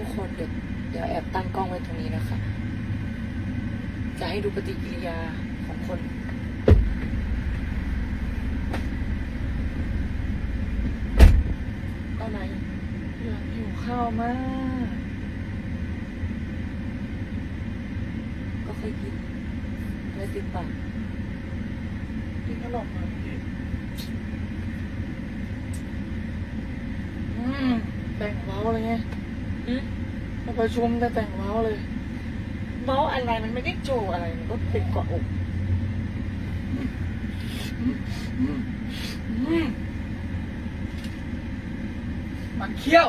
ทุกคนเดี๋ยวเดี๋ยวแอบตั้งกล้องไว้ตรงนี้นะคะ จะให้ดูปฏิกิริยาของคนตอนไหนอยากหิวข้าวมาก ก็เคยกินแล้วติดปากกินขนมมาพี่อืมแต่งเว้าเลยไง มาประชุมแต่แต่งเว้าเลย เมาส์อะไรมันไม่ได้โจอะไรมันก็เป็นเกาะอกมันเคี้ยว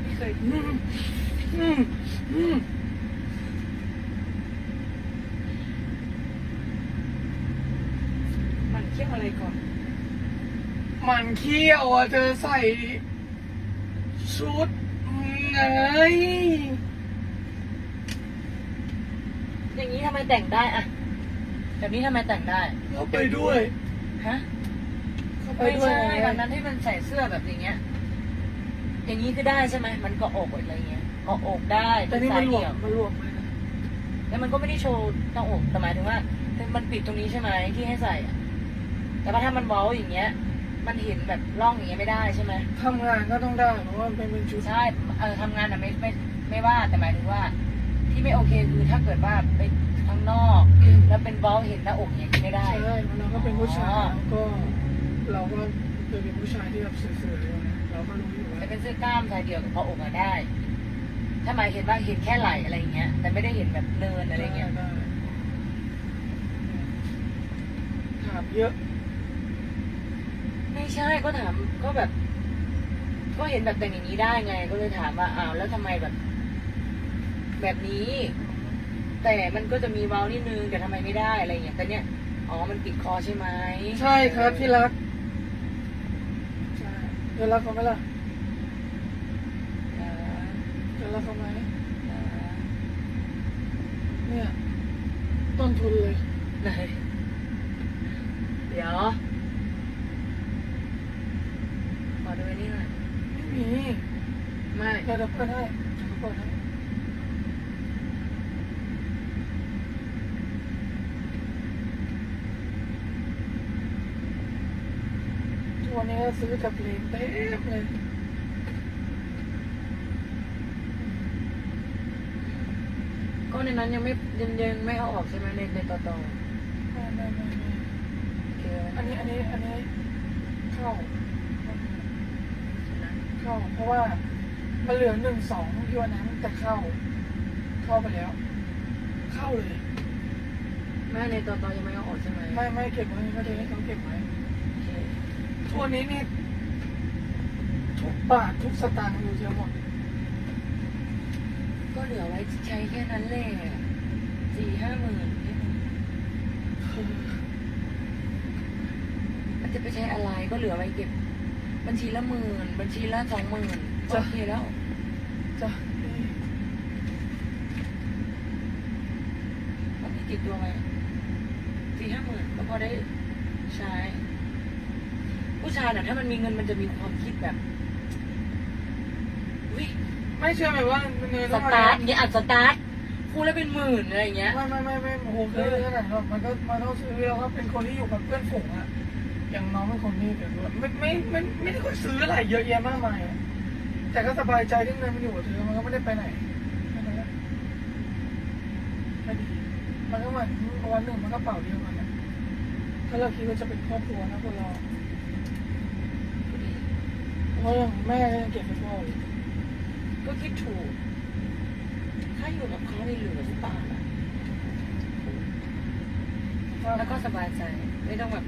ไม่เคยอืมอืมอืมมันเคี่ยวอะไรก่อน มันเคี้ยวอะเธอใส่ชุดไงอย่างนี้ทำไมแต่งได้อะแบบนี้ทำไมแต่งได้เราไปด้วยฮะเข้าไปไม่ด้วยใช่ไงวันนั้นที่มันใส่เสื้อแบบอย่างเงี้ย อย่างนี้ก็ได้ใช่ไหมมันเก็อกอะไรเงี้ยเก็อกได้แต่นี่เป็มันสายหลวเดี่มยวมันหลวมเลยนะแล้วมันก็ไม่ได้โชว์หน้าอกแต่หมายถึงว่ามันปิดตรงนี้ใช่ไหมที่ให้ใส่อะแต่ว่าถ้ามันเว้าอย่างเงี้ย มันเห็นแบบร่องอย่างเงี้ยไม่ได้ใช่ไหมทำงานก็ต้องได้เพราะว่ามันเป็นชุดใช่เออทำงานอะไม่ไม่ไม่ว่าแต่หมายถึงว่า ที่ไม่โอเคคือถ้าเกิดว่าไปข้างนอก แล้วเป็นเว้าเห็นหน้าอกอย่างเงี้ยไม่ได้ ใช่มันเราก็เป็นผู้ชายอ๋อ แล้วก็เราก็เคยเป็นผู้ชายที่แบบสวยๆอยู่นะเราก็รู้อยู่ว่าแต่เป็นเสื้อกล้ามชายเดี่ยวกับพออกอะได้ ถ้าหมายเห็นว่าเห็นแค่ไหล่อะไรอย่างเงี้ย แต่ไม่ได้เห็นแบบเนินอะไรเงี้ยด้ถามเยอะ ไม่ใช่ก็ถามก็แบบ ก็เห็นแบบแต่งอย่างนี้ได้ไง ก็เลยถามว่าอ้าวแล้วทำไมแบบ แบบนี้ แต่มันก็จะมีเว้านิดนึงแต่ทำไมไม่ได้อะไรเงี้ยแต่เนี้ยอ๋อมันปิดคอใช่ไหมใช่ครับที่รักใช่เธอรักเขาไหมล่ะเออเธอรักเขาไหมเออเนี่ยต้นทุนเลยไหนเดี๋ยวขอดูไอ้นี่หน่อย ไม่มีไม่เดี๋ยวเราเปิดให้เดี๋ยวเราเปิดให้ตัวนี้ก็ซื้อกับเลนเต็มเลยก็ในนั้นยังไม่ยังยังไม่เอาออกใช่ไหมในในต่อต่อไม่ไม่ไม่อันนี้อันนี้อันนี้เข้า เข้า เพราะว่ามันเหลือหนึ่งสองที่วันนั้นแต่เข้า เข้าไปแล้ว เข้าเลย แม่ในต่อต่อยังไม่เอาออกใช่ไหมไม่ไม่เก็บไว้ก็จะให้เขาเก็บไว้โอเคทั่วนี้นี่ทุกบาททุกสตางค์อยู่เทียหมดก็เหลือไว้ใช้แค่นั้นแหละสี่ห้าหมื่นมันจะไปใช้อะไรก็เหลือไว้เก็บ บัญชีละหมื่น บัญชีละสองหมื่นโอเคแล้ว จ้ะมันมีติดตัวไหมสี่ห้าหมื่นก็พอได้ใช้ ผู้ชายน่ะถ้ามันมีเงินมันจะมีความคิดแบบวิไม่เชื่อไหมว่าเนยสต้องตาร์ทอย่างเงี้ยอัดสตาร์ทคู่แล้วเป็นหมื่นอะไรอย่างเงี้ย ไม่ไม่ไม่ไม่โอ้โหเยอะขนาดนั้นมันก็มันต้องซื้อแล้วครับเป็นคนที่อยู่กับเพื่อนฝูงอะ อย่างน้องเป็นคนที่แบบว่าไม่ไม่ไม่ไม่ได้ค่อยซื้ออะไรเยอะแยะมากมายอะแต่ก็สบายใจที่เงินมันอยู่กับเธอมันก็ไม่ได้ไปไหนแค่นั้นแหละก็ดีมันก็เหมือนวันหนึ่งมันก็เป่าเดียวกันนะถ้าเราคิดว่าจะเป็นครอบครัวนะคนเราเพราะอย่างแม่ก็ยังเก็บไปพ่อเลยก็คิดถูก ถ้าอยู่กับเขาในเหลือสักบาทอะแล้วก็สบายใจ ไม่ต้องแบบ